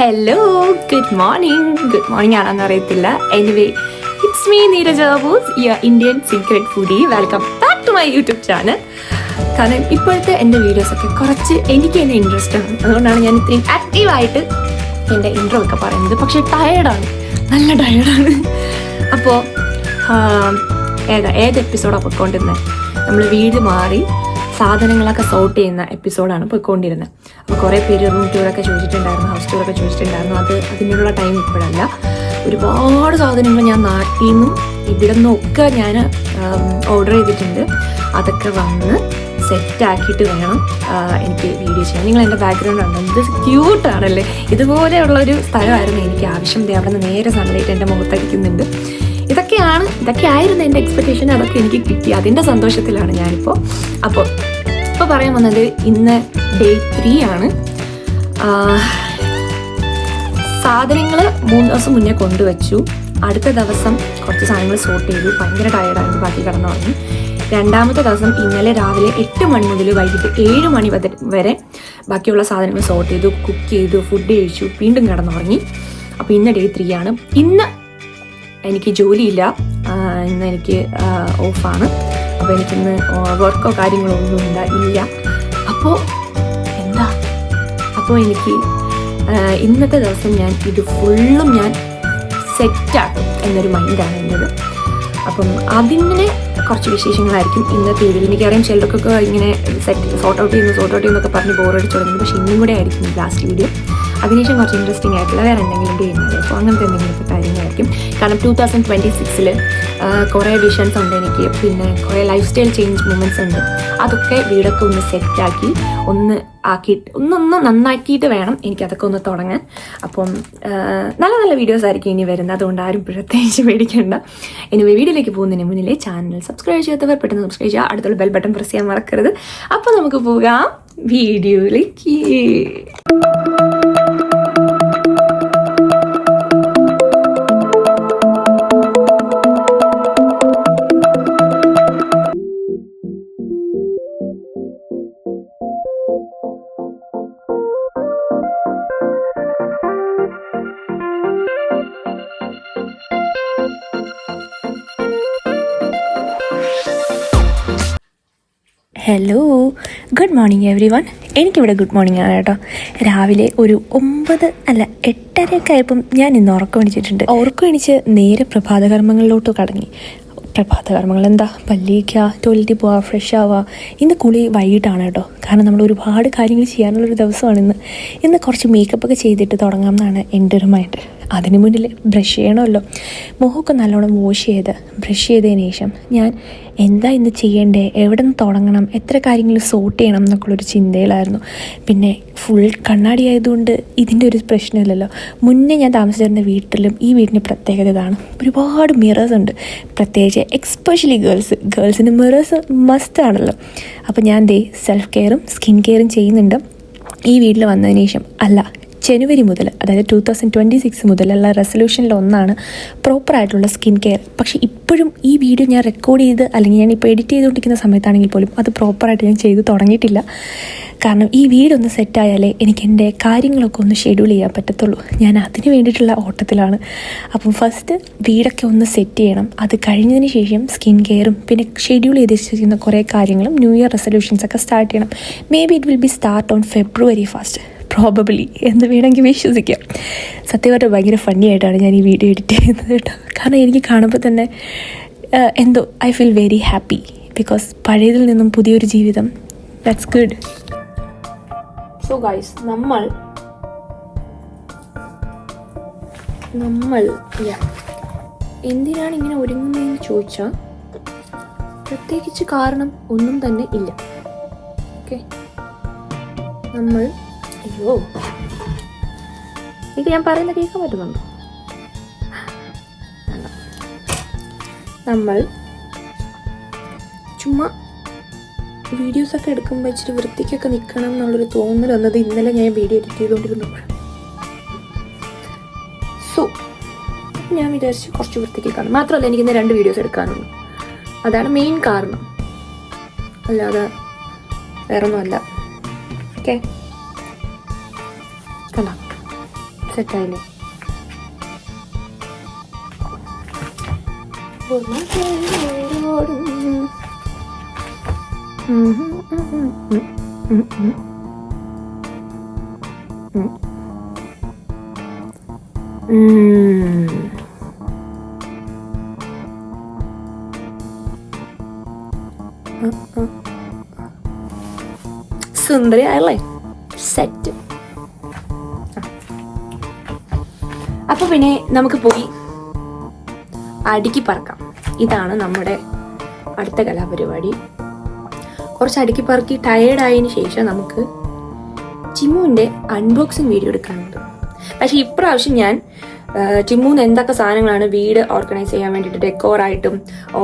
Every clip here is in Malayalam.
Hello good morning good morning ആണെന്ന് അറിയത്തില്ല. Anyway it's me Neeraja Bose your Indian secret foodie welcome back to my YouTube channel കാരണം ഇപ്പോഴത്തെ എന്റെ വീഡിയോസൊക്കെ കുറച്ച് എനിക്ക് തന്നെ ഇൻട്രസ്റ്റ് ആണ്. അതുകൊണ്ടാണ് ഞാൻ ഇത്രയും ആക്റ്റീവായിട്ട് എന്റെ ഇൻട്രോ ഒക്കെ പറയുന്നത്. പക്ഷേ ടയേർഡാണ് നല്ല ടയേർഡാണ് അപ്പോൾ ഏതാ ഏത് എപ്പിസോഡാണ് പൊയ്ക്കൊണ്ടിരുന്നത് നമ്മൾ വീട് മാറി സാധനങ്ങളൊക്കെ സോർട്ട് ചെയ്യുന്ന എപ്പിസോഡാണ് പോയിക്കൊണ്ടിരുന്നത് അപ്പോൾ കുറേ പേര് റൂം ടൂറൊക്കെ ചോദിച്ചിട്ടുണ്ടായിരുന്നു ഹൗസ് ടൂറൊക്കെ ചോദിച്ചിട്ടുണ്ടായിരുന്നു. അത് അതിനുള്ള ടൈം ഇപ്പോഴല്ല. ഒരുപാട് സാധനങ്ങൾ ഞാൻ നാട്ടിൽ നിന്നും ഇവിടെ നിന്നൊക്കെ ഞാൻ ഓർഡർ ചെയ്തിട്ടുണ്ട്. അതൊക്കെ വന്ന് സെറ്റാക്കിയിട്ട് വേണം എനിക്ക് വീഡിയോ ചെയ്യാൻ. നിങ്ങൾ എന്റെ ബാക്ക്ഗ്രൗണ്ട് ഉണ്ടോ ഇത് ക്യൂട്ടാണല്ലേ ഇതുപോലെയുള്ള ഒരു സ്ഥലമായിരുന്നു എനിക്ക് ആവശ്യം. അവിടെ നിന്ന് നേരെ സൺലൈറ്റ് എന്റെ മുഖത്തടിക്കുന്നുണ്ട്. ഇതൊക്കെയാണ് ഇതൊക്കെ ആയിരുന്നു എന്റെ എക്സ്പെക്ടേഷൻ അതൊക്കെ എനിക്ക് കിട്ടി. അതിന്റെ സന്തോഷത്തിലാണ് ഞാനിപ്പോൾ അപ്പോൾ ഇപ്പോൾ പറയാൻ വന്നത് ഇന്ന് ഡേ ത്രീ ആണ്. സാധനങ്ങൾ മൂന്ന് ദിവസം മുന്നേ കൊണ്ടുവച്ചു. അടുത്ത ദിവസം കുറച്ച് സാധനങ്ങൾ സോർട്ട് ചെയ്തു. ഭയങ്കര ടയർഡായിരുന്നു ബാക്കി കിടന്നു തുടങ്ങി രണ്ടാമത്തെ ദിവസം ഇന്നലെ രാവിലെ എട്ട് മണി മുതൽ വൈകിട്ട് ഏഴ് മണി വരെ ബാക്കിയുള്ള സാധനങ്ങൾ സോർട്ട് ചെയ്തു കുക്ക് ചെയ്തു ഫുഡ് കഴിച്ചു വീണ്ടും കിടന്നുറങ്ങി. അപ്പോൾ ഇന്ന് ഡേ ത്രീ ആണ്. ഇന്ന് എനിക്ക് ജോലിയില്ല. ഇന്ന് എനിക്ക് ഓഫാണ്. അപ്പോൾ എനിക്കിന്ന് വർക്കോ കാര്യങ്ങളോ ഒന്നും ഇല്ല ഇല്ല അപ്പോൾ എന്താ? അപ്പോൾ എനിക്ക് ഇന്നത്തെ ദിവസം ഞാൻ ഇത് ഫുള്ളും ഞാൻ സെറ്റാക്കും എന്നൊരു മൈൻഡാണ് എന്റെത്. അപ്പം അതിങ്ങനെ കുറച്ച് വിശേഷങ്ങളായിരിക്കും ഇന്നത്തെ വീഡിയോയിൽ എനിക്കറിയാം ചിലർക്കൊക്കെ ഇങ്ങനെ സെറ്റ് സോർട്ട് ഔട്ട് ചെയ്യുന്നു സോർട്ട് ഔട്ട് ചെയ്യുന്നൊക്കെ പറഞ്ഞ് ബോറടിച്ച് തുടങ്ങി പക്ഷേ ഇന്നും കൂടെ ആയിരിക്കും ലാസ്റ്റ് വീഡിയോ അതിനുശേഷം കുറച്ച് ഇൻട്രസ്റ്റിംഗ് ആയിട്ടുള്ള വേറെ എന്തെങ്കിലും ചെയ്യുന്നത്. അപ്പോൾ അങ്ങനത്തെ എന്തെങ്കിലുമൊക്കെ കാര്യങ്ങളായിരിക്കും. കാരണം ടൂ തൗസൻഡ് ട്വന്റി സിക്സിൽ കുറേ വിഷൻസ് ഉണ്ട് എനിക്ക്. പിന്നെ കുറേ ലൈഫ് സ്റ്റൈൽ ചേഞ്ച് മൂമെന്റ്സ് ഉണ്ട്. അതൊക്കെ വീടൊക്കെ ഒന്ന് സെറ്റാക്കി ഒന്ന് ആക്കിയിട്ട് ഒന്നൊന്ന് നന്നാക്കിയിട്ട് വേണം എനിക്കതൊക്കെ ഒന്ന് തുടങ്ങാൻ. അപ്പം നല്ല നല്ല വീഡിയോസ് ആയിരിക്കും ഇനി വരുന്നത്. അതുകൊണ്ട് ആരും പ്രത്യേകിച്ച് പേടിക്കേണ്ട. ഇനി വീഡിയോയിലേക്ക് പോകുന്നതിന് മുന്നിലെ ചാനൽ സബ്സ്ക്രൈബ് ചെയ്യാത്തവർ പെട്ടെന്ന് സബ്സ്ക്രൈബ് ചെയ്യുക. അടുത്തുള്ള ബെൽ ബട്ടൺ പ്രസ് ചെയ്യാൻ മറക്കരുത്. അപ്പോൾ നമുക്ക് പോകാം വീഡിയോയിലേക്ക്. Hello good morning everyone എനിക്കിവിടെ ഗുഡ് മോർണിംഗ് ആണ് കേട്ടോ. രാവിലെ ഒരു ഒമ്പത് അല്ല എട്ടരയൊക്കെ ആയപ്പം ഞാൻ ഇന്ന് ഉറക്കം എണിച്ചിട്ടുണ്ട് ഉറക്കം എണിച്ച് നേരെ പ്രഭാതകർമ്മങ്ങളിലോട്ട് കടങ്ങി. പ്രഭാതകർമ്മങ്ങൾ എന്താ? പല്ലിക്കുക ടോയ്ലറ്റിൽ പോവുക ഫ്രഷ് ആവുക ഇന്ന് കുളി വൈകിട്ടാണ് കേട്ടോ. കാരണം നമ്മൾ ഒരുപാട് കാര്യങ്ങൾ ചെയ്യാനുള്ളൊരു ദിവസമാണ് ഇന്ന്. ഇന്ന് കുറച്ച് മേക്കപ്പ് ഒക്കെ ചെയ്തിട്ട് തുടങ്ങാം എന്നാണ് എന്റെ ഒരു മൈൻഡ് അതിന് മുന്നിൽ ബ്രഷ് ചെയ്യണമല്ലോ. മുഖമൊക്കെ നല്ലോണം വാഷ് ചെയ്ത് ബ്രഷ് ചെയ്തതിന് ശേഷം ഞാൻ എന്താ ഇന്ന് ചെയ്യേണ്ടേ? എവിടെ നിന്ന് തുടങ്ങണം? എത്ര കാര്യങ്ങൾ സോർട്ട് ചെയ്യണം എന്നൊക്കെയുള്ളൊരു ചിന്തയിലായിരുന്നു. പിന്നെ ഫുൾ കണ്ണാടി ആയതുകൊണ്ട് ഇതിന്റെ ഒരു പ്രശ്നമില്ലല്ലോ. മുന്നേ ഞാൻ താമസിച്ചിരുന്ന വീട്ടിലും ഈ വീടിന്റെ പ്രത്യേകത ഇതാണ്. ഒരുപാട് മിറേഴ്സ് ഉണ്ട്. പ്രത്യേകിച്ച് എക്സ്പെഷ്യലി ഗേൾസ് ഗേൾസിന് മിറേഴ്സ് മസ്റ്റ് ആണല്ലോ. അപ്പോൾ ഞാൻ ദേ സെൽഫ് കെയറും സ്കിൻ കെയറും ചെയ്യുന്നുണ്ട്. ഈ വീട്ടിൽ വന്നതിന് ശേഷം അല്ല ജനുവരി മുതൽ അതായത് ടു തൗസൻഡ് ട്വന്റി സിക്സ് മുതലുള്ള റെസൊല്യൂഷനിൽ ഒന്നാണ് പ്രോപ്പറായിട്ടുള്ള സ്കിൻ കെയർ പക്ഷേ ഇപ്പോഴും ഈ വീഡിയോ ഞാൻ റെക്കോർഡ് ചെയ്ത് അല്ലെങ്കിൽ ഞാൻ ഇപ്പോൾ എഡിറ്റ് ചെയ്തുകൊണ്ടിരിക്കുന്ന സമയത്താണെങ്കിൽ പോലും അത് പ്രോപ്പറായിട്ട് ഞാൻ ചെയ്ത് തുടങ്ങിയിട്ടില്ല. കാരണം ഈ വീടൊന്ന് സെറ്റായാലേ എനിക്ക് എന്റെ കാര്യങ്ങളൊക്കെ ഒന്ന് ഷെഡ്യൂൾ ചെയ്യാൻ പറ്റത്തുള്ളൂ. ഞാൻ അതിന് വേണ്ടിയിട്ടുള്ള ഓട്ടത്തിലാണ്. അപ്പം ഫസ്റ്റ് വീടൊക്കെ ഒന്ന് സെറ്റ് ചെയ്യണം. അത് കഴിഞ്ഞതിന് ശേഷം സ്കിൻ കെയറും പിന്നെ ഷെഡ്യൂൾ ചെയ്ത് വെച്ചിരിക്കുന്ന കുറേ കാര്യങ്ങളും ന്യൂ ഇയർ റെസൊല്യൂഷൻസ് ഒക്കെ സ്റ്റാർട്ട് ചെയ്യണം. Maybe it will be start on February first probably എന്ന് വേണമെങ്കിൽ വിശ്വസിക്കാം. സത്യമായിട്ട് ഭയങ്കര ഫണ്ണി ആയിട്ടാണ് ഞാൻ ഈ വീഡിയോ എഡിറ്റ് ചെയ്യുന്നത് കേട്ടോ. കാരണം എനിക്ക് കാണുമ്പോൾ തന്നെ എന്തോ I feel very happy because പഴയതിൽ നിന്നും പുതിയൊരു ജീവിതം. ദാറ്റ്സ് ഗുഡ് സോ ഗൈസ് നമ്മൾ നമ്മൾ. എന്തിനാണ് ഇങ്ങനെ ഒരുങ്ങുന്നതെന്ന് ചോദിച്ചാൽ പ്രത്യേകിച്ച് കാരണം ഒന്നും തന്നെ ഇല്ല. ഓക്കെ നമ്മൾ അയ്യോ. ഇത് ഞാൻ പറയുന്ന കേൾക്കാൻ പറ്റുന്നുണ്ടോ? നമ്മൾ ചുമ്മാ വീഡിയോസ് ഒക്കെ എടുക്കുമ്പോൾ ഇച്ചിരി വൃത്തിക്കൊക്കെ നിൽക്കണം എന്നുള്ളൊരു തോന്നൽ വന്നത് ഇന്നലെ ഞാൻ വീഡിയോ എഡിറ്റ് ചെയ്തുകൊണ്ടിരുന്നപ്പോഴാണ് സോ ഞാൻ വിചാരിച്ച് കുറച്ച് വൃത്തിക്ക് കാണും. മാത്രമല്ല എനിക്ക് ഇന്ന് രണ്ട് വീഡിയോസ് എടുക്കാനുണ്ട്. അതാണ് മെയിൻ കാരണം. അല്ലാതെ വേറൊന്നുമല്ല. ഓക്കെ സെറ്റായില്ലേ സുന്ദരി ആയല്ലേ സെറ്റ് പിന്നെ നമുക്ക് പോയി അടുക്കി പറക്കാം. ഇതാണ് നമ്മുടെ അടുത്ത കലാപരിപാടി. കുറച്ച് അടുക്കി പറക്കി ടയേർഡ് ആയതിനു ശേഷം നമുക്ക് ചിമ്മുവിന്റെ അൺബോക്സിങ് വീഡിയോ എടുക്കാനുണ്ട് പക്ഷേ ഇപ്രാവശ്യം ഞാൻ ചിമ്മൂന്ന് എന്തൊക്കെ സാധനങ്ങളാണ് വീട് ഓർഗനൈസ് ചെയ്യാൻ വേണ്ടിയിട്ട് ഡെക്കോറായിട്ടും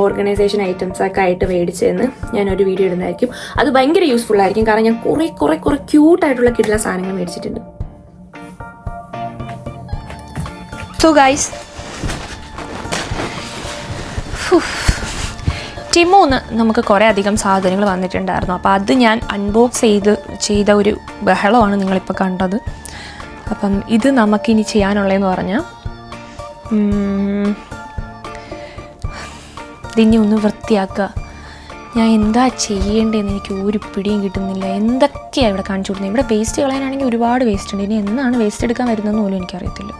ഓർഗനൈസേഷൻ ഐറ്റംസ് ഒക്കെ ആയിട്ട് മേടിച്ചതെന്ന് ഞാൻ ഒരു വീഡിയോ ഇടുന്നതായിരിക്കും. അത് ഭയങ്കര യൂസ്ഫുൾ ആയിരിക്കും. കാരണം ഞാൻ കുറേ കുറെ കുറെ ക്യൂട്ടായിട്ടുള്ള കിട്ടുന്ന സാധനങ്ങൾ മേടിച്ചിട്ടുണ്ട്. സോ ഗൈസ് ടിമോന്ന് നമുക്ക് കുറേ അധികം സാധനങ്ങൾ വന്നിട്ടുണ്ടായിരുന്നു. അപ്പോൾ അത് ഞാൻ അൺബോക്സ് ചെയ്ത് ചെയ്ത ഒരു ബഹളമാണ് നിങ്ങളിപ്പോൾ കണ്ടത്. അപ്പം ഇത് നമുക്കിനി ചെയ്യാനുള്ളതെന്ന് പറഞ്ഞാൽ ഇതിനെ ഒന്ന് വൃത്തിയാക്കുക ഞാൻ എന്താ ചെയ്യേണ്ടതെന്ന് എനിക്ക് ഒരു പിടിയും കിട്ടുന്നില്ല. എന്തൊക്കെയാണ് ഇവിടെ കാണിച്ചു കൊടുക്കുന്നത്? ഇവിടെ വേസ്റ്റ് കളയാനാണെങ്കിൽ ഒരുപാട് വേസ്റ്റ് ഉണ്ട്. ഇനി എന്നാണ് വേസ്റ്റ് എടുക്കാൻ വരുന്നതെന്ന് പോലും എനിക്കറിയത്തില്ല.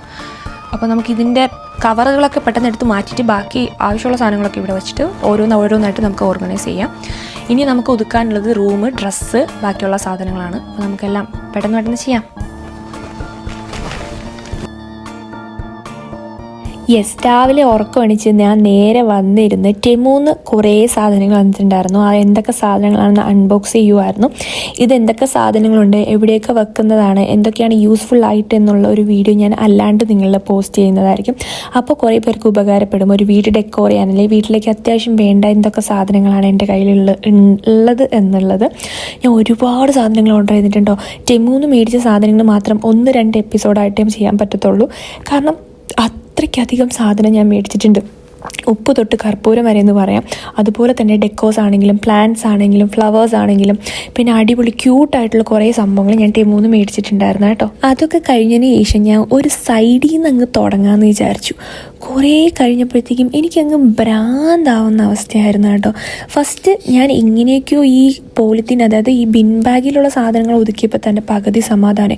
അപ്പോൾ നമുക്ക് ഇതിന്റെ കവറുകളൊക്കെ പെട്ടെന്ന് എടുത്ത് മാറ്റിയിട്ട് ബാക്കി ആവശ്യമുള്ള സാധനങ്ങളൊക്കെ ഇവിടെ വെച്ചിട്ട് ഓരോന്ന് ഓരോന്നായിട്ട് നമുക്ക് ഓർഗനൈസ് ചെയ്യാം. ഇനി നമുക്ക് ഒതുക്കാനുള്ളത് റൂം ഡ്രസ്സ് ബാക്കിയുള്ള സാധനങ്ങളാണ്. അപ്പോൾ നമുക്കെല്ലാം പെട്ടെന്ന് പെട്ടെന്ന് ചെയ്യാം. യെസ് രാവിലെ ഉറക്കം എണിച്ച് ഞാൻ നേരെ വന്നിരുന്ന് ടെമൂന്ന് കുറേ സാധനങ്ങൾ വന്നിട്ടുണ്ടായിരുന്നു. ആ എന്തൊക്കെ സാധനങ്ങളാണെന്ന് അൺബോക്സ് ചെയ്യുമായിരുന്നു ഇത് എന്തൊക്കെ സാധനങ്ങളുണ്ട് എവിടെയൊക്കെ വെക്കുന്നതാണ് എന്തൊക്കെയാണ് യൂസ്ഫുൾ ആയിട്ട് എന്നുള്ള ഒരു വീഡിയോ ഞാൻ അല്ലാണ്ട് നിങ്ങളിൽ പോസ്റ്റ് ചെയ്യുന്നതായിരിക്കും. അപ്പോൾ കുറേ പേർക്ക് ഉപകാരപ്പെടും. ഒരു വീട് ഡെക്കോർ ചെയ്യാൻ അല്ലെങ്കിൽ വീട്ടിലേക്ക് അത്യാവശ്യം വേണ്ട എന്തൊക്കെ സാധനങ്ങളാണ് എന്റെ കയ്യിലുള്ള ഉള്ളത് എന്നുള്ളത്. ഞാൻ ഒരുപാട് സാധനങ്ങൾ ഓർഡർ ചെയ്തിട്ടുണ്ടോ ടെമൂന്ന് മേടിച്ച സാധനങ്ങൾ മാത്രം ഒന്ന് രണ്ട് എപ്പിസോഡായിട്ടേ ചെയ്യാൻ പറ്റത്തുള്ളൂ. കാരണം അത്രയ്ക്കധികം സാധനം ഞാൻ മേടിച്ചിട്ടുണ്ട്. ഉപ്പ് തൊട്ട് കർപ്പൂരം വരെ എന്ന് പറയാം. അതുപോലെ തന്നെ ഡെക്കോസ് ആണെങ്കിലും പ്ലാന്റ്സ് ആണെങ്കിലും ഫ്ലവേഴ്സ് ആണെങ്കിലും. പിന്നെ അടിപൊളി ക്യൂട്ടായിട്ടുള്ള കുറേ സംഭവങ്ങൾ ഞാൻ ടീമൂന്ന് മേടിച്ചിട്ടുണ്ടായിരുന്നു കേട്ടോ. അതൊക്കെ കഴിഞ്ഞതിന് ശേഷം ഞാൻ ഒരു സൈഡിൽ നിന്ന് അങ്ങ് തുടങ്ങാമെന്ന് വിചാരിച്ചു. കുറേ കഴിഞ്ഞപ്പോഴത്തേക്കും എനിക്കങ്ങ് ഭ്രാന്താവുന്ന അവസ്ഥയായിരുന്നു കേട്ടോ. ഫസ്റ്റ് ഞാൻ എങ്ങനെയൊക്കെയോ ഈ പോളിത്തീൻ അതായത് ഈ ബിൻ ബാഗിലുള്ള സാധനങ്ങൾ ഒതുക്കിയപ്പോൾ തന്നെ പകുതി സമാധാനം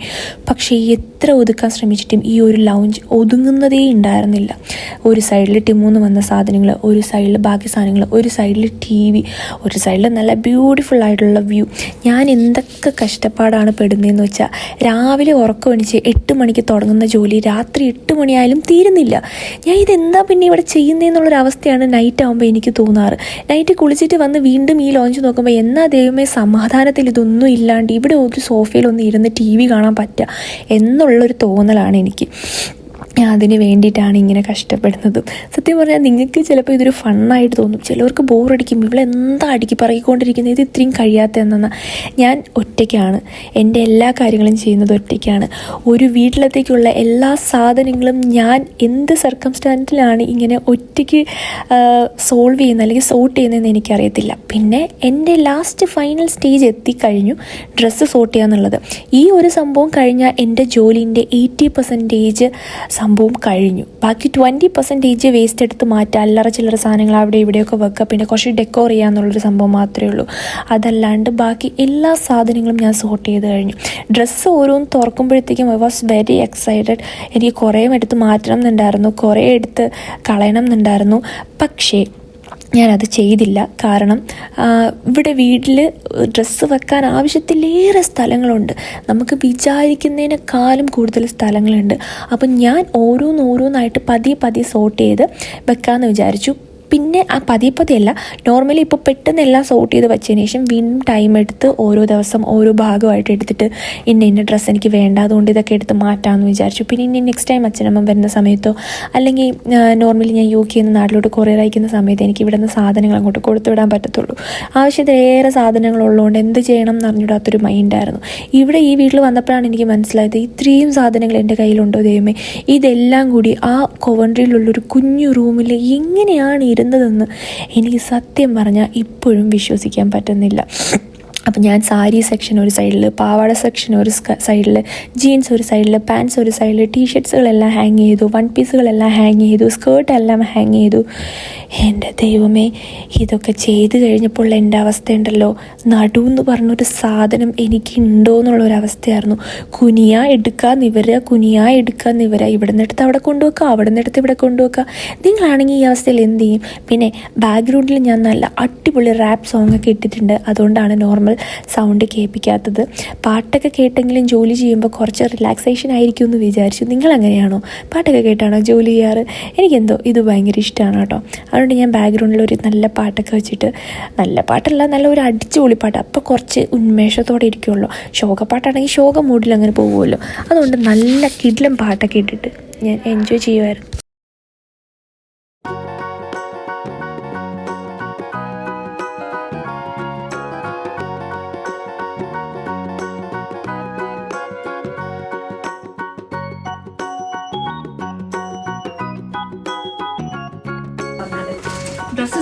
പക്ഷേ എത്ര ഒതുക്കാൻ ശ്രമിച്ചിട്ടും ഈ ഒരു ലൗഞ്ച് ഒതുങ്ങുന്നതേ ഉണ്ടായിരുന്നില്ല. ഒരു സൈഡിൽ ടിമൂന്ന് വന്ന സാധനങ്ങൾ ഒരു സൈഡിൽ ബാക്കി സാധനങ്ങൾ ഒരു സൈഡിൽ ടി വി ഒരു സൈഡിൽ നല്ല ബ്യൂട്ടിഫുൾ ആയിട്ടുള്ള വ്യൂ ഞാൻ എന്തൊക്കെ കഷ്ടപ്പാടാണ് പെടുന്നതെന്ന് വെച്ചാൽ രാവിലെ ഉറക്കമണിച്ച് എട്ട് മണിക്ക് തുടങ്ങുന്ന ജോലി രാത്രി എട്ട് മണിയായാലും തീരുന്നില്ല. ഞാൻ ഇതെന്താ പിന്നെ ഇവിടെ ചെയ്യുന്നതെന്നുള്ളൊരവസ്ഥയാണ് നൈറ്റ് ആകുമ്പോൾ എനിക്ക് തോന്നാറ്. നൈറ്റ് കുളിച്ചിട്ട് വന്ന് വീണ്ടും ഈ ലോഞ്ച് നോക്കുമ്പോൾ എന്നാ ദൈവമേ സമാധാനത്തിൽ ഇതൊന്നും ഇല്ലാണ്ട് ഇവിടെ ഒരു സോഫയിലൊന്നും ഇരുന്ന് ടി വി കാണാൻ പറ്റുക എന്നുള്ളൊരു തോന്നലാണ് എനിക്ക്. അതിന് വേണ്ടിയിട്ടാണ് ഇങ്ങനെ കഷ്ടപ്പെടുന്നത്. സത്യം പറഞ്ഞാൽ നിങ്ങൾക്ക് ചിലപ്പോൾ ഇതൊരു ഫണ്ണായിട്ട് തോന്നും. ചിലവർക്ക് ബോറടിക്കും. ഇവിടെ എന്താ അടുക്കി പറയിക്കൊണ്ടിരിക്കുന്നത്? ഇത് ഇത്രയും കഴിയാത്ത എന്നാ ഞാൻ ഒറ്റയ്ക്കാണ്. എന്റെ എല്ലാ കാര്യങ്ങളും ചെയ്യുന്നത് ഒറ്റയ്ക്കാണ്. ഒരു വീട്ടിലത്തേക്കുള്ള എല്ലാ സാധനങ്ങളും ഞാൻ എന്ത് സർക്കംസ്റ്റാൻസിലാണ് ഇങ്ങനെ ഒറ്റയ്ക്ക് സോൾവ് ചെയ്യുന്നത് അല്ലെങ്കിൽ സോർട്ട് ചെയ്യുന്നതെന്ന് എനിക്കറിയത്തില്ല. പിന്നെ എന്റെ ലാസ്റ്റ് ഫൈനൽ സ്റ്റേജ് എത്തിക്കഴിഞ്ഞു. ഡ്രസ്സ് സോർട്ട് ചെയ്യുക എന്നുള്ളത് ഈ ഒരു സംഭവം കഴിഞ്ഞാൽ എന്റെ ജോലിന്റെ എയ്റ്റി പെർസെന്റേജ് സംഭവം കഴിഞ്ഞു. ബാക്കി ട്വന്റി പെർസെന്റേജ് വേസ്റ്റ് എടുത്ത് മാറ്റുക അല്ലറ ചില്ലറ സാധനങ്ങൾ അവിടെ ഇവിടെയൊക്കെ വെക്കുക. പിന്നെ കുറച്ച് ഡെക്കോർ ചെയ്യുക എന്നുള്ളൊരു സംഭവം മാത്രമേ ഉള്ളൂ. അതല്ലാണ്ട് ബാക്കി എല്ലാ സാധനങ്ങളും ഞാൻ സോർട്ട് ചെയ്ത് കഴിഞ്ഞു. ഡ്രസ്സ് ഓരോന്ന് തുറക്കുമ്പോഴത്തേക്കും ഐ വാസ് വെരി എക്സൈറ്റഡ് എനിക്ക് കുറേ എടുത്ത് മാറ്റണം എന്നുണ്ടായിരുന്നു. കുറേ എടുത്ത് കളയണം എന്നുണ്ടായിരുന്നു. പക്ഷേ ഞാനത് ചെയ്തില്ല. കാരണം ഇവിടെ വീട്ടിൽ ഡ്രസ്സ് വെക്കാൻ ആവശ്യത്തിലേറെ സ്ഥലങ്ങളുണ്ട്. നമുക്ക് വിചാരിക്കുന്നതിനേക്കാളും കൂടുതൽ സ്ഥലങ്ങളുണ്ട്. അപ്പം ഞാൻ ഓരോന്നോരോന്നായിട്ട് പതിയെ പതിയെ സോർട്ട് ചെയ്ത് വെക്കാമെന്ന് വിചാരിച്ചു. പിന്നെ ആ പതിയെ പതിയല്ല നോർമലി ഇപ്പോൾ പെട്ടെന്ന് എല്ലാം സോർട്ട് ചെയ്ത് വെച്ചതിന് ശേഷം വീണ്ടും ടൈം എടുത്ത് ഓരോ ദിവസം ഓരോ ഭാഗമായിട്ട് എടുത്തിട്ട് ഇന്ന ഇന്ന ഡ്രസ്സ് എനിക്ക് വേണ്ട അതുകൊണ്ട് ഇതൊക്കെ എടുത്ത് മാറ്റാമെന്ന് വിചാരിച്ചു. പിന്നെ ഇനി നെക്സ്റ്റ് ടൈം അച്ഛനമ്മ വരുന്ന സമയത്തോ അല്ലെങ്കിൽ നോർമലി ഞാൻ യു കെ എന്ന നാട്ടിലോട്ട് കൊറിയർ അയക്കുന്ന സമയത്ത് എനിക്ക് ഇവിടെ നിന്ന് സാധനങ്ങൾ അങ്ങോട്ട് കൊടുത്തു വിടാൻ പറ്റത്തുള്ളൂ. ആവശ്യത്തിലേറെ സാധനങ്ങളുള്ളതുകൊണ്ട് എന്ത് ചെയ്യണം എന്ന് അറിഞ്ഞിടാത്തൊരു മൈൻഡായിരുന്നു ഇവിടെ ഈ വീട്ടിൽ വന്നപ്പോഴാണ് എനിക്ക് മനസ്സിലായത് ഇത്രയും സാധനങ്ങൾ എന്റെ കയ്യിലുണ്ടോ ദൈവമേ? ഇതെല്ലാം കൂടി ആ കൊവൻട്രിയിലുള്ളൊരു കുഞ്ഞു റൂമിൽ എങ്ങനെയാണ് ഇരുന്നതെന്ന് എനിക്ക് സത്യം പറഞ്ഞാൽ ഇപ്പോഴും വിശ്വസിക്കാൻ പറ്റുന്നില്ല. അപ്പം ഞാൻ സാരി സെക്ഷൻ ഒരു സൈഡിൽ പാവാട സെക്ഷൻ ഒരു സൈഡിൽ ജീൻസ് ഒരു സൈഡിൽ പാൻസ് ഒരു സൈഡിൽ ടീഷർട്സുകളെല്ലാം ഹാങ് ചെയ്തു വൺ പീസുകളെല്ലാം ഹാങ് ചെയ്തു സ്കേർട്ട് എല്ലാം ഹാങ് ചെയ്തു. എന്റെ ദൈവമേ ഇതൊക്കെ ചെയ്ത് കഴിഞ്ഞപ്പോൾ എന്റെ അവസ്ഥയുണ്ടല്ലോ. നടു എന്ന് പറഞ്ഞൊരു സാധനം എനിക്കുണ്ടോ എന്നുള്ളൊരവസ്ഥയായിരുന്നു. കുനിയ എടുക്കുക നിവരുക കുനിയ എടുക്കുക നിവരുക ഇവിടെ നിന്നെടുത്ത് അവിടെ കൊണ്ടുവെക്കുക അവിടെ നിന്നെടുത്ത് ഇവിടെ കൊണ്ടുവെക്കുക നിങ്ങളാണെങ്കിൽ ഈ അവസ്ഥയിൽ എന്ത് ചെയ്യും? പിന്നെ ബാക്ക്ഗ്രൗണ്ടിൽ ഞാൻ നല്ല അടിപൊളി റാപ്പ് സോങ് ഒക്കെ ഇട്ടിട്ടുണ്ട്. അതുകൊണ്ടാണ് നോർമൽ സൗണ്ട് കേൾപ്പിക്കാത്തത്. പാട്ടൊക്കെ കേട്ടെങ്കിലും ജോലി ചെയ്യുമ്പോൾ കുറച്ച് റിലാക്സേഷൻ ആയിരിക്കും എന്ന് വിചാരിച്ചു. നിങ്ങൾ അങ്ങനെയാണോ പാട്ടൊക്കെ കേട്ടാണോ ജോലി ചെയ്യാറ്? എനിക്കെന്തോ ഇത് ഭയങ്കര ഇഷ്ടമാണ് കേട്ടോ. അതുകൊണ്ട് ഞാൻ ബാക്ക്ഗ്രൗണ്ടിൽ ഒരു നല്ല പാട്ടൊക്കെ വെച്ചിട്ട് നല്ല പാട്ടല്ല നല്ല ഒരു അടിച്ചുപൊളി പാട്ട്. അപ്പോൾ കുറച്ച് ഉന്മേഷത്തോടെ ഇരിക്കുമല്ലോ ശോകപ്പാട്ടാണെങ്കിൽ ശോക മൂഡിൽ അങ്ങനെ പോകുമല്ലോ. അതുകൊണ്ട് നല്ല കിടിലം പാട്ടൊക്കെ ഇട്ടിട്ട് ഞാൻ എൻജോയ് ചെയ്യുമായിരുന്നു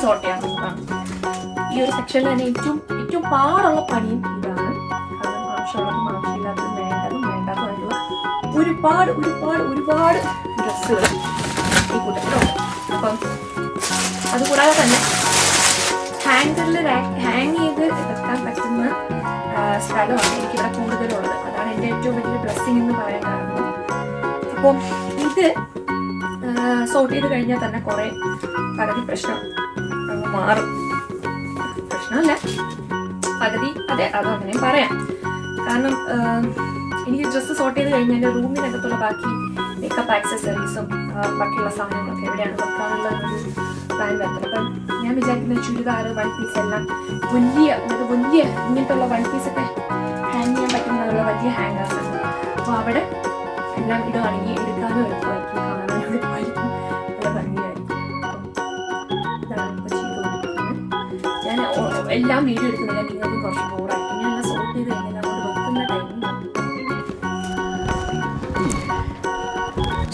സോർട്ട് ചെയ്യാൻ നോക്കാം ഈ ഒരു സെക്ഷനിൽ തന്നെ ഏറ്റവും ഏറ്റവും പാടുള്ള പണിയും ഇതാണ്. കാരണം ആവശ്യമുള്ളതും ആവശ്യമില്ലാത്തതും വേണ്ടതും വേണ്ടാത്തതായിട്ടുള്ള ഒരുപാട് ഒരുപാട് ഒരുപാട് ഡ്രസ്സുകൾ ഈ കൂട്ടത്തിലുണ്ട്. അപ്പം അതുകൂടാതെ തന്നെ ഹാങ്കറിൽ ഹാങ് ചെയ്ത് വെക്കാൻ പറ്റുന്ന സ്ഥലമാണ് എനിക്കിവിടെ കൂടുതലുള്ളത്. അതാണ് എന്റെ ഏറ്റവും വലിയ ബ്ലെസ്സിങ് എന്ന് പറയാൻ കാരണം. അപ്പം ഇത് സോർട്ട് ചെയ്ത് കഴിഞ്ഞാൽ തന്നെ കുറേ പകുതി പ്രശ്നം മാറും. പ്രശ്നമല്ല. പകുതി. അതെ അതും അങ്ങനെ പറയാം. കാരണം എനിക്ക് ഡ്രസ്സ് സോർട്ട് ചെയ്ത് കഴിഞ്ഞാൽ എന്റെ റൂമിനകത്തുള്ള ബാക്കി മേക്കപ്പ് ആക്സസറീസും ബാക്കിയുള്ള സാധനങ്ങളൊക്കെ എവിടെയാണ് വെക്കാനുള്ള ഒരു പ്ലാൻ വരുന്നത് അപ്പം ഞാൻ വിചാരിക്കുന്ന ചുരിദാർ വൺ പീസ് എല്ലാം വലിയ അതായത് വലിയ ഇങ്ങനത്തുള്ള വൺ പീസൊക്കെ ഹാങ് ചെയ്യാൻ പറ്റുന്ന വലിയ ഹാങ്ങേഴ്സ് അപ്പോൾ അവിടെ എല്ലാം ഇടുകയാണെങ്കിൽ എടുക്കാനും എളുപ്പമായിരിക്കും. എല്ലാം വീഡിയോ എടുക്കുന്നില്ല നിങ്ങൾക്ക് കുറച്ച് ബോറായിരിക്കും ഞാൻ എല്ലാം സോർട്ട് ചെയ്ത് കഴിഞ്ഞാൽ അങ്ങോട്ട് വെക്കുന്ന ടൈം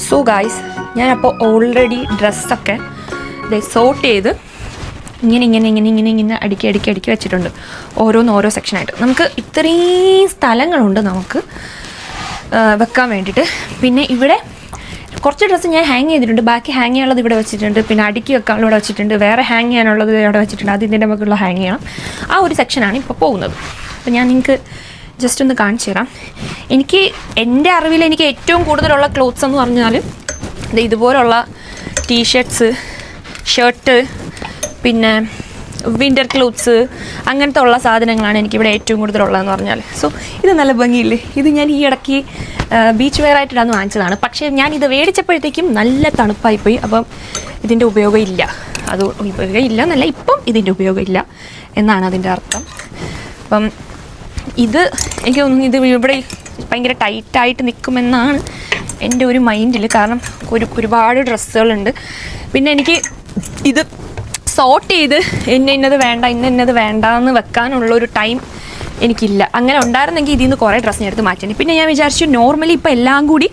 സോ ഗായ്സ് ഞാനപ്പോൾ ഓൾറെഡി ഡ്രസ്സൊക്കെ സോർട്ട് ചെയ്ത് ഇങ്ങനെ ഇങ്ങനെ ഇങ്ങനെ ഇങ്ങനെ ഇങ്ങനെ അടുക്കി അടുക്കി അടുക്കി വെച്ചിട്ടുണ്ട്. ഓരോന്ന് ഓരോ സെക്ഷനായിട്ട് നമുക്ക് ഇത്രയും സ്ഥലങ്ങളുണ്ട് നമുക്ക് വെക്കാൻ വേണ്ടിയിട്ട്. പിന്നെ ഇവിടെ കുറച്ച് ഡ്രസ്സ് ഞാൻ ഹാങ് ചെയ്തിട്ടുണ്ട്. ബാക്കി ഹാങ് ചെയ്യാനുള്ളത് ഇവിടെ വെച്ചിട്ടുണ്ട്. പിന്നെ അടുക്കി വെക്കാനുള്ള ഇവിടെ വെച്ചിട്ടുണ്ട്. വേറെ ഹാങ് ചെയ്യാനുള്ളത് ഇവിടെ വെച്ചിട്ടുണ്ട്. അത് ഇതിന്റെ മുകളിലുള്ള ഹാങ് ചെയ്യണം. ആ ഒരു സെക്ഷനാണ് ഇപ്പോൾ പോകുന്നത്. അപ്പോൾ ഞാൻ നിങ്ങൾക്ക് ജസ്റ്റ് ഒന്ന് കാണിച്ചു തരാം. എനിക്ക് എന്റെ അറിവിൽ എനിക്ക് ഏറ്റവും കൂടുതലുള്ള ക്ലോത്ത്സ് എന്ന് പറഞ്ഞാൽ ഇതുപോലുള്ള ടീഷർട്ട്സ് ഷർട്ട് പിന്നെ വിന്റർ ക്ലോത്ത്സ് അങ്ങനത്തെ ഉള്ള സാധനങ്ങളാണ് എനിക്കിവിടെ ഏറ്റവും കൂടുതൽ കൂടുതലുള്ളതെന്ന് പറഞ്ഞാൽ സോ ഇത് നല്ല ഭംഗിയില്ലേ? ഇത് ഞാൻ ഈ ഇടയ്ക്ക് ബീച്ച് വെയർ ആയിട്ടിടാന്ന് വാങ്ങിച്ചതാണ്. പക്ഷേ ഞാൻ ഇത് മേടിച്ചപ്പോഴത്തേക്കും നല്ല തണുപ്പായി പോയി. അപ്പം ഇതിന്റെ ഉപയോഗം ഇല്ല. അത് ഉപയോഗം ഇല്ല എന്നല്ല ഇപ്പം ഇതിന്റെ ഉപയോഗം ഇല്ല എന്നാണ് അതിന്റെ അർത്ഥം. അപ്പം ഇത് എനിക്ക് തോന്നുന്നു ഇത് ഇവിടെ ഭയങ്കര ടൈറ്റായിട്ട് നിൽക്കുമെന്നാണ് എന്റെ ഒരു മൈൻഡിൽ കാരണം ഒരു ഒരുപാട് ഡ്രസ്സുകളുണ്ട്. പിന്നെ എനിക്ക് ഇത് സോർട്ട് ചെയ്ത് ഇന്ന ഇന്നത് വേണ്ട ഇന്ന ഇന്നത് വേണ്ട എന്ന് വെക്കാനുള്ള ഒരു ടൈം എനിക്കില്ല. അങ്ങനെ ഉണ്ടായിരുന്നെങ്കിൽ ഇതിൽ നിന്ന് കുറേ ഡ്രസ്സ് ഞാൻ എടുത്ത് മാറ്റേണ്ടി പിന്നെ ഞാൻ വിചാരിച്ചു നോർമലി ഇപ്പോൾ എല്ലാം കൂടി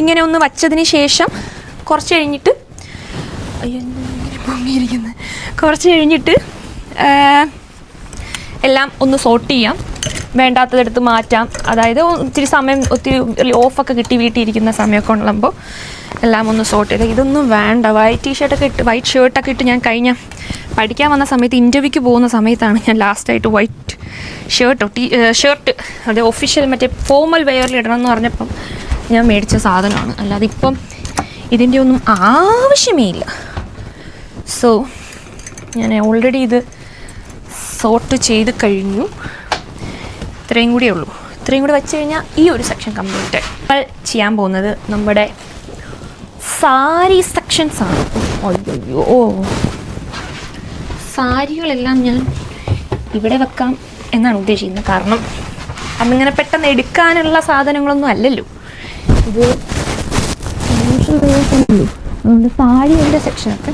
ഇങ്ങനെ ഒന്ന് വച്ചതിന് ശേഷം കുറച്ച് കഴിഞ്ഞിട്ട് അയ്യോ പൊങ്ങിയിരിക്കുന്നത് കുറച്ച് കഴിഞ്ഞിട്ട് എല്ലാം ഒന്ന് സോർട്ട് ചെയ്യാം. വേണ്ടാത്തതെടുത്ത് മാറ്റാം. അതായത് ഒത്തിരി സമയം ഒത്തിരി ഓഫൊക്കെ കിട്ടി വീട്ടിൽ ഇരിക്കുന്ന സമയമൊക്കെ ഉള്ളപ്പോൾ എല്ലാം ഒന്ന് സോർട്ട് ചെയ്ത്. ഇതൊന്നും വേണ്ട. വൈറ്റ് ടീഷർട്ടൊക്കെ ഇട്ട് വൈറ്റ് ഷർട്ടൊക്കെ ഇട്ട് ഞാൻ കഴിഞ്ഞ പഠിക്കാൻ വന്ന സമയത്ത് ഇന്റർവ്യൂക്ക് പോകുന്ന സമയത്താണ് ഞാൻ ലാസ്റ്റായിട്ട് വൈറ്റ് ഷർട്ടോ ടീ ഷർട്ട് അത് ഒഫീഷ്യൽ മറ്റേ ഫോമൽ വെയറിൽ ഇടണം എന്ന് പറഞ്ഞപ്പം ഞാൻ മേടിച്ച സാധനമാണ്. അല്ലാതെ ഇപ്പം ഇതിന്റെ ഒന്നും ആവശ്യമേ ഇല്ല. സോ ഞാൻ ഓൾറെഡി ഇത് സോർട്ട് ചെയ്ത് കഴിഞ്ഞു. ഇത്രയും കൂടിയേ ഉള്ളൂ. ഇത്രയും കൂടി വെച്ച് കഴിഞ്ഞാൽ ഈ ഒരു സെക്ഷൻ കംപ്ലീറ്റ് നമ്മൾ ചെയ്യാൻ പോകുന്നത് നമ്മുടെ സാരി സെക്ഷൻസ് ആണ്. അയ്യോ. സാരികളെല്ലാം ഞാൻ ഇവിടെ വെക്കാം എന്നാണ് ഉദ്ദേശിക്കുന്നത്. കാരണം അന്നിങ്ങനെ പെട്ടെന്ന് എടുക്കാനുള്ള സാധനങ്ങളൊന്നും അല്ലല്ലോ. ഇത്. അതുകൊണ്ട് സാരിയുടെ സെക്ഷനൊക്കെ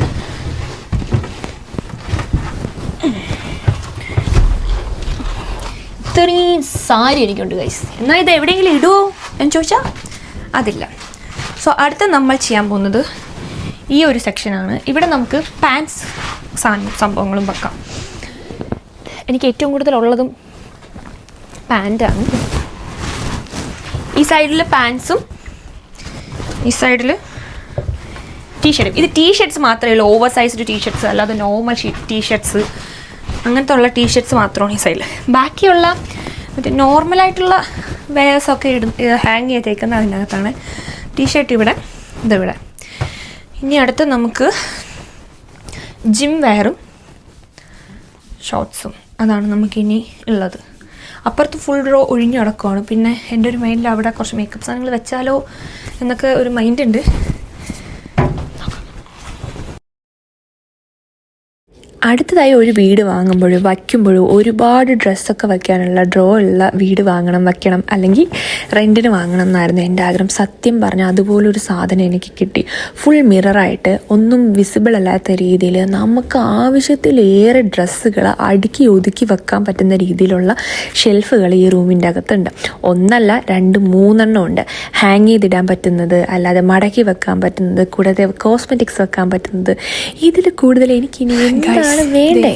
ഇത്രയും സാരി എനിക്കുണ്ട് ഗൈസ് എന്നാൽ ഇത് എവിടെയെങ്കിലും ഇടുമോ എന്ന് ചോദിച്ചാൽ അതില്ല. സോ അടുത്ത നമ്മൾ ചെയ്യാൻ പോകുന്നത് ഈ ഒരു സെക്ഷനാണ് ഇവിടെ നമുക്ക് പാൻസ് സാധനം സംഭവങ്ങളും വെക്കാം. എനിക്ക് ഏറ്റവും കൂടുതൽ ഉള്ളതും പാന്റാണ് ഈ സൈഡിൽ പാൻസും ഈ സൈഡിൽ ടീഷർട്ടും ഇത് ടീഷർട്ട്സ് മാത്രമേ ഉള്ളൂ. ഓവർ സൈസ്ഡ് ടീഷർട്ട്സ് അല്ലാതെ നോർമൽ ടീഷർട്ട്സ് അങ്ങനത്തെ ഉള്ള ടീഷർട്ട്സ് മാത്രമാണ് ഈ സൈഡിൽ ബാക്കിയുള്ള മറ്റേ നോർമലായിട്ടുള്ള വെയേഴ്സൊക്കെ ഇട ഹാങ് ചെയ്തേക്കുന്നത് അതിനകത്താണ് ടീഷർട്ട് ഇവിടെ ഇതിവിടെ ഇനി അടുത്ത് നമുക്ക് ജിം വെയറും ഷോർട്സും അതാണ് നമുക്കിനി ഉള്ളത്. അപ്പുറത്ത് ഫുൾ റോ ഒഴിഞ്ഞു കിടക്കുവാണ്. പിന്നെ എന്റെ ഒരു മൈൻഡിൽ അവിടെ കുറച്ച് മേക്കപ്പ് സാധനങ്ങൾ വെച്ചാലോ എന്നൊക്കെ ഒരു മൈൻഡ് അടുത്തതായി ഒരു വീട് വാങ്ങുമ്പോഴോ വയ്ക്കുമ്പോഴോ ഒരുപാട് ഡ്രസ്സൊക്കെ വയ്ക്കാനുള്ള ഡ്രോ ഉള്ള വീട് വാങ്ങണം വയ്ക്കണം അല്ലെങ്കിൽ റെന്റിന് വാങ്ങണം എന്നായിരുന്നു എന്റെ ആഗ്രഹം. സത്യം പറഞ്ഞാൽ അതുപോലൊരു സാധനം എനിക്ക് കിട്ടി. ഫുൾ മിററായിട്ട് ഒന്നും വിസിബിൾ അല്ലാത്ത രീതിയിൽ നമുക്ക് ആവശ്യത്തിലേറെ ഡ്രസ്സുകൾ അടുക്കി ഒതുക്കി വെക്കാൻ പറ്റുന്ന രീതിയിലുള്ള ഷെൽഫുകൾ ഈ റൂമിന്റെ അകത്തുണ്ട്. ഒന്നല്ല രണ്ട് മൂന്നെണ്ണം ഉണ്ട്. ഹാങ് ചെയ്തിടാൻ പറ്റുന്നത് അല്ലാതെ മടക്കി വെക്കാൻ പറ്റുന്നത് കൂടാതെ കോസ്മെറ്റിക്സ് വെക്കാൻ പറ്റുന്നത്. ഇതിൽ കൂടുതൽ എനിക്ക് എനിക്കിനി എന്താണ് വേണ്ടേ?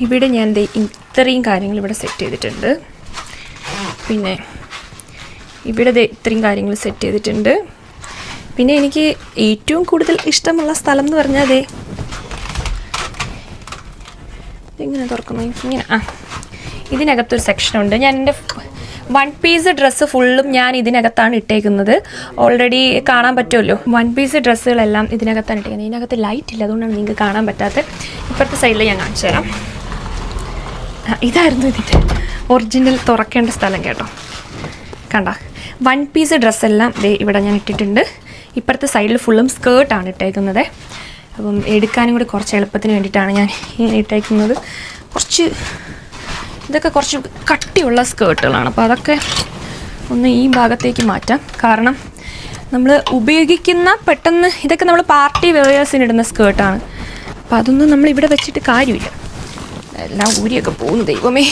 ഇവിടെ ഞാൻ ഇത്രയും കാര്യങ്ങൾ ഇവിടെ സെറ്റ് ചെയ്തിട്ടുണ്ട്. പിന്നെ ഇവിടെ ഇത്രയും കാര്യങ്ങൾ സെറ്റ് ചെയ്തിട്ടുണ്ട്. പിന്നെ എനിക്ക് ഏറ്റവും കൂടുതൽ ഇഷ്ടമുള്ള സ്ഥലം എന്ന് പറഞ്ഞാൽ അതെ ഇതെങ്ങനെ തുറക്കുന്നു? ഇങ്ങനെ ആ. ഇതിനകത്തൊരു സെക്ഷനുണ്ട് ഞാൻ എന്റെ വൺ പീസ് ഡ്രസ്സ് ഫുള്ളും ഞാൻ ഇതിനകത്താണ് ഇട്ടേക്കുന്നത്. ഓൾറെഡി കാണാൻ പറ്റുമല്ലോ. വൺ പീസ് ഡ്രസ്സുകളെല്ലാം ഇതിനകത്താണ് ഇട്ടേക്കുന്നത്. ഇതിനകത്ത് ലൈറ്റ് ഇല്ല അതുകൊണ്ടാണ് നിങ്ങൾക്ക് കാണാൻ പറ്റാത്തത്. ഇപ്പോഴത്തെ സൈഡിൽ ഞാൻ കാണിച്ചു തരാം. ഇതായിരുന്നു ഇതിന്റെ ഒറിജിനൽ തുറക്കേണ്ട സ്ഥലം കേട്ടോ. കണ്ട? വൺ പീസ് ഡ്രസ്സെല്ലാം ഇവിടെ ഞാൻ ഇട്ടിട്ടുണ്ട്. ഇപ്പോഴത്തെ സൈഡിൽ ഫുള്ളും സ്കേർട്ടാണ് ഇട്ടേക്കുന്നത്. അപ്പം എടുക്കാനും കൂടി കുറച്ച് എളുപ്പത്തിന് വേണ്ടിയിട്ടാണ് ഞാൻ ഇട്ടേക്കുന്നത്. കുറച്ച് ഇതൊക്കെ കുറച്ച് കട്ടിയുള്ള സ്കേർട്ടുകളാണ്. അപ്പോൾ അതൊക്കെ ഒന്ന് ഈ ഭാഗത്തേക്ക് മാറ്റാം. കാരണം നമ്മൾ ഉപയോഗിക്കുന്ന പെട്ടെന്ന് ഇതൊക്കെ നമ്മൾ പാർട്ടി വെയേഴ്സിന് ഇടുന്ന സ്കേർട്ടാണ്. അപ്പം അതൊന്നും നമ്മൾ ഇവിടെ വെച്ചിട്ട് കാര്യമില്ല. എല്ലാം ഊരിയൊക്കെ പോകുന്നു ദൈവമേ?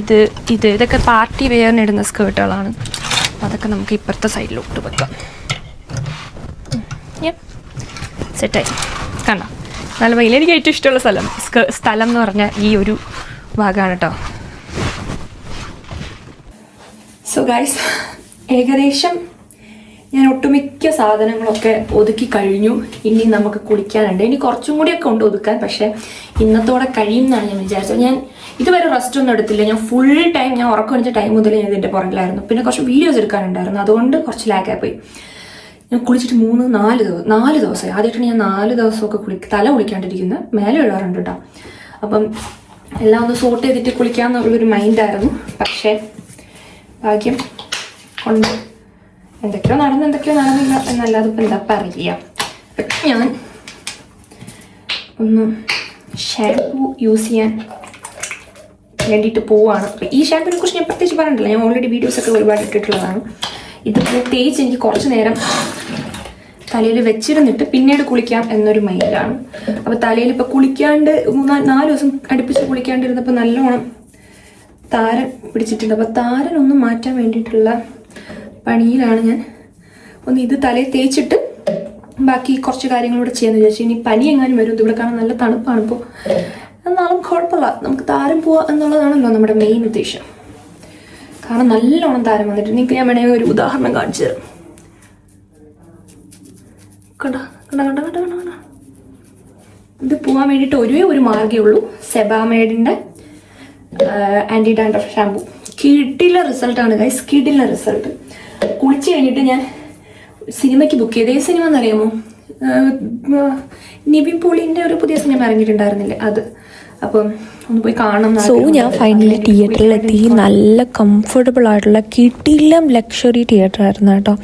ഇത് ഇത് ഇതൊക്കെ പാർട്ടി വെയറിന് ഇടുന്ന സ്കേർട്ടുകളാണ് അതൊക്കെ നമുക്ക് ഇപ്പുറത്തെ സൈഡിലോട്ട് വെക്കാം. സെറ്റായി. കണ്ടോ? നല്ല ഭംഗി. എനിക്ക് ഏറ്റവും ഇഷ്ടമുള്ള സ്ഥലം സ്ഥലം എന്ന് പറഞ്ഞാൽ ഈ ഒരു ഭാഗമാണ് കേട്ടോ. സോ ഗൈസ് ഏകദേശം ഞാൻ ഒട്ടുമിക്ക സാധനങ്ങളൊക്കെ ഒതുക്കി കഴിഞ്ഞു. ഇനി നമുക്ക് കുളിക്കാനുണ്ട്. ഇനി കുറച്ചും കൂടിയൊക്കെ ഉണ്ട് ഒതുക്കാൻ പക്ഷേ ഇന്നത്തോടെ കഴിയും എന്നാണ് ഞാൻ വിചാരിച്ചത്. ഞാൻ ഇതുവരെ റെസ്റ്റ് ഒന്നും എടുത്തില്ല. ഞാൻ ഫുൾ ടൈം ഞാൻ ഉറക്കം അടിച്ച ടൈം മുതൽ ഞാൻ ഇതിന്റെ പുറകിലായിരുന്നു. പിന്നെ കുറച്ച് വീഡിയോസ് എടുക്കാനുണ്ടായിരുന്നു. അതുകൊണ്ട് കുറച്ച് ലാഗായി പോയി. ഞാൻ കുളിച്ചിട്ട് മൂന്ന് നാല് ദിവസം നാല് ദിവസമായി. ആദ്യമായിട്ടാണ് ഞാൻ നാല് ദിവസമൊക്കെ കുളി തല കുളിക്കാണ്ടിരിക്കുന്നത് മേലെ ഇടാറുണ്ട് കേട്ടോ അപ്പം എല്ലാം ഒന്ന് സോർട്ട് ചെയ്തിട്ട് കുളിക്കാമെന്നുള്ളൊരു മൈൻഡായിരുന്നു പക്ഷേ ഭാഗ്യം കൊണ്ട് എന്തൊക്കെയോ നടന്നു എന്തൊക്കെയോ നടന്നില്ല. എന്നല്ലാതെ ഇപ്പം എന്താ പറയുക ഞാൻ ഒന്ന് ഷാംപൂ യൂസ് ചെയ്യാൻ വേണ്ടിയിട്ട് പോവാണ്. ഈ ഷാംപൂവിനെ കുറിച്ച് ഞാൻ പ്രത്യേകിച്ച് പറഞ്ഞിട്ടില്ല. ഞാൻ ഓൾറെഡി വീഡിയോസൊക്കെ ഒരുപാട് ഇട്ടിട്ടുള്ളതാണ്. ഇത് പ്രത്യേകിച്ച് എനിക്ക് കുറച്ച് നേരം തലയിൽ വെച്ചിരുന്നിട്ട് പിന്നീട് കുളിക്കാം എന്നൊരു മൈൻഡാണ് അപ്പോൾ തലയിൽ ഇപ്പോൾ കുളിക്കാണ്ട് മൂന്നാൽ നാല് ദിവസം അടുപ്പിച്ച് കുളിക്കാണ്ടിരുന്നപ്പോൾ നല്ലോണം താരൻ പിടിച്ചിട്ടുണ്ട്. അപ്പോൾ താരൻ ഒന്ന് മാറ്റാൻ വേണ്ടിയിട്ടുള്ള പണിയിലാണ് ഞാൻ. ഒന്ന് ഇത് തലയിൽ തേച്ചിട്ട് ബാക്കി കുറച്ച് കാര്യങ്ങളൂടെ ചെയ്യാന്ന് വിചാരിച്ചു. ഇനി പനി എങ്ങാനും വരും. ഇവിടെ കാണാൻ നല്ല തണുപ്പാണ് ഇപ്പോൾ എന്നാലും കുഴപ്പമില്ല. നമുക്ക് താരം പോവുക എന്നുള്ളതാണല്ലോ നമ്മുടെ മെയിൻ ഉദ്ദേശം. കാരണം നല്ലോണം താരം വന്നിട്ട് നിങ്ങൾക്ക് ഞാൻ വേണമെങ്കിൽ ഒരു ഉദാഹരണം കാണിച്ചു തരാം. കണ്ട? കണ്ട? കണ്ട? കണ്ട? കണ്ട? കണ്ട? ഇത് പോകാൻ വേണ്ടിയിട്ട് ഒരേ ഒരു മാർഗേ ഉള്ളൂ. സെബാമേഡിന്റെ ആന്റി ഡാൻഡ്രഫ് ഷാമ്പു കിടില റിസൾട്ടാണ് ഗൈസ് കിടില റിസൾട്ട് കുളിച്ച് കഴിഞ്ഞിട്ട് ഞാൻ സിനിമയ്ക്ക് ബുക്ക് ചെയ്ത്. ഏത് സിനിമ എന്നറിയാമോ? നിവിൻ പോളിന്റെ ഒരു പുതിയ സിനിമ ഇറങ്ങിയിട്ടുണ്ടായിരുന്നില്ലേ? അത്. അപ്പം ഒന്ന് പോയി കാണണം സോ ഞാൻ ഫൈനലി തിയേറ്ററിൽ തിയേറ്ററിലെത്തി നല്ല കംഫർട്ടബിൾ ആയിട്ടുള്ള കിട്ടിയില്ല ലക്ഷറി തിയേറ്റർ ആയിരുന്നു കേട്ടോ.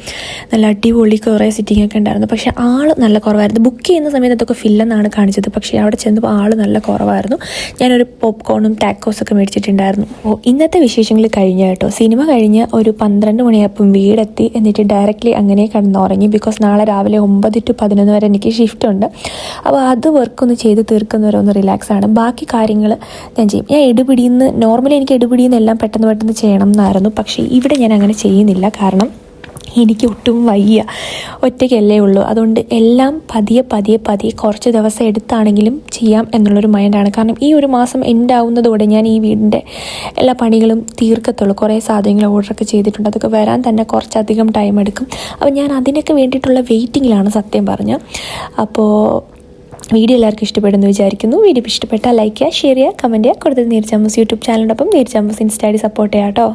നല്ല അടിപൊളി കുറേ സിറ്റിംഗ് ഒക്കെ ഉണ്ടായിരുന്നു. പക്ഷെ ആൾ നല്ല കുറവായിരുന്നു. ബുക്ക് ചെയ്യുന്ന സമയത്ത് അതൊക്കെ ഫില്ലെന്നാണ് കാണിച്ചത്. പക്ഷേ അവിടെ ചെന്നപ്പോൾ ആൾ നല്ല കുറവായിരുന്നു. ഞാനൊരു പോപ്കോണും ടാക്കോസൊക്കെ മേടിച്ചിട്ടുണ്ടായിരുന്നു. ഓ ഇന്നത്തെ വിശേഷങ്ങൾ കഴിഞ്ഞ കേട്ടോ. സിനിമ കഴിഞ്ഞ് ഒരു പന്ത്രണ്ട് മണിയായപ്പം വീടെത്തി. എന്നിട്ട് ഡയറക്റ്റ്ലി അങ്ങനെ കിടന്നുറങ്ങി. ബിക്കോസ് നാളെ രാവിലെ ഒമ്പത് ടു പതിനൊന്ന് വരെ എനിക്ക് ഷിഫ്റ്റ് ഉണ്ട്. അപ്പോൾ അത് വർക്കൊന്ന് ചെയ്ത് തീർക്കുന്നവരെ ഒന്ന് റിലാക്സ് ആണ്. ബാക്കി കാര്യങ്ങൾ ഞാൻ ചെയ്യും. ഞാൻ എടുപിടിന്ന് നോർമലി എനിക്ക് എടുപിടിന്ന് എല്ലാം പെട്ടെന്ന് പെട്ടെന്ന് ചെയ്യണം എന്നായിരുന്നു പക്ഷേ ഇവിടെ ഞാൻ അങ്ങനെ ചെയ്യുന്നില്ല. കാരണം എനിക്ക് ഒട്ടും വയ്യ. ഒറ്റയ്ക്കല്ലേ ഉള്ളൂ. അതുകൊണ്ട് എല്ലാം പതിയെ പതിയെ പതിയെ കുറച്ച് ദിവസം എടുത്താണെങ്കിലും ചെയ്യാം എന്നുള്ളൊരു മൈൻഡാണ്. കാരണം ഈ ഒരു മാസം എൻഡാവുന്നതോടെ ഞാൻ ഈ വീടിന്റെ എല്ലാ പണികളും തീർക്കത്തുള്ളൂ. കുറേ സാധനങ്ങൾ ഓർഡറൊക്കെ ചെയ്തിട്ടുണ്ട്. അതൊക്കെ വരാൻ തന്നെ കുറച്ചധികം ടൈം എടുക്കും അപ്പോൾ ഞാൻ അതിനൊക്കെ വേണ്ടിയിട്ടുള്ള വെയിറ്റിങ്ങിലാണ് സത്യം പറഞ്ഞ്. അപ്പോൾ വീഡിയോ എല്ലാവർക്കും ഇഷ്ടപ്പെടുന്നു വിചാരിക്കുന്നു. വീഡിയോ ഇഷ്ടപ്പെട്ടാൽ ലൈക്ക് ചെയ്യുക ഷെയർ ചെയ്യുക കമന്റ് ചെയ്യുക. കൂടുതൽ നീർച്ചാമ്പസ് യൂട്യൂബ് ചാനലിനൊപ്പം നീർച്ചാമ്പസ് ഇൻസ്റ്റാഡി സപ്പോർട്ട് ചെയ്യാം കേട്ടോ.